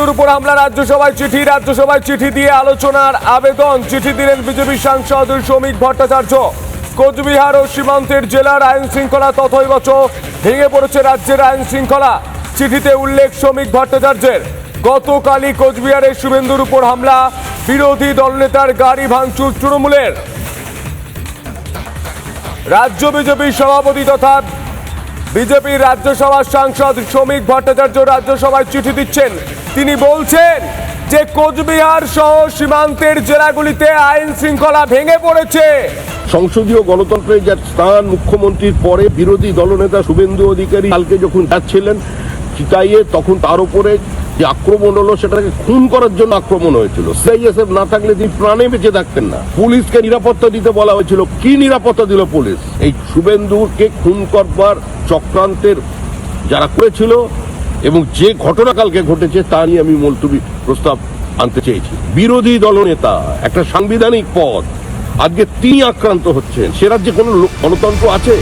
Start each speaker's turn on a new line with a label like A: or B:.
A: শুভেন্দুর উপর হামলা, রাজ্যসভায় চিঠি রাজ্যসভায় চিঠি দিয়ে আলোচনার আবেদন। চিঠি দিলেন বিজেপি সাংসদ শ্রমিক ভট্টাচার্য। কোচবিহার ও সীমান্তের জেলার আইন শৃঙ্খলা তথৈবচ ভেঙে পড়েছে রাজ্যের আইন শৃঙ্খলা। চিঠিতে উল্লেখ শ্রমিক ভট্টাচার্যের, গতকালই কোচবিহারের শুভেন্দুর উপর হামলা, বিরোধী দলনেতার গাড়ি ভাঙচুর তৃণমূলের। রাজ্য বিজেপির সভাপতি তথা বিজেপির রাজ্যসভার সাংসদ শ্রমিক ভট্টাচার্য রাজ্যসভায় চিঠি দিচ্ছেন। তিনি বলছেন যে কোচবিহার সহ সীমান্তের জেলাগুলিতে আইন শৃঙ্খলা ভেঙে পড়েছে।
B: সংসদীয় গণতন্ত্রের যে স্থান মুখ্যমন্ত্রীর পরে বিরোধী দলনেতা শুভেন্দু অধিকারী কালকে যখন যাচ্ছিলেন চিতাইয়ে তখন তার উপরে যে আক্রমণ হলো সেটাকে খুন করার জন্য আক্রমণ হয়েছিল। সিআইএসএফ না থাকলে তিনি প্রাণে বেঁচে থাকতেন না। পুলিশকে নিরাপত্তা দিতে বলা হয়েছিল। কি নিরাপত্তা দিল পুলিশ? এই শুভেন্দুকে খুন করবার চক্রান্তের যারা করেছিল এবং যে ঘটনা কালকে ঘটেছে তা নিয়ে আমি মুলতবি প্রস্তাব আনতে চেয়েছি। বিরোধী দলনেতা, একটা সাংবিধানিক পদ, আজকে তিনি আক্রান্ত হচ্ছেন। সে রাজ্যে কোনো গণতন্ত্র আছে?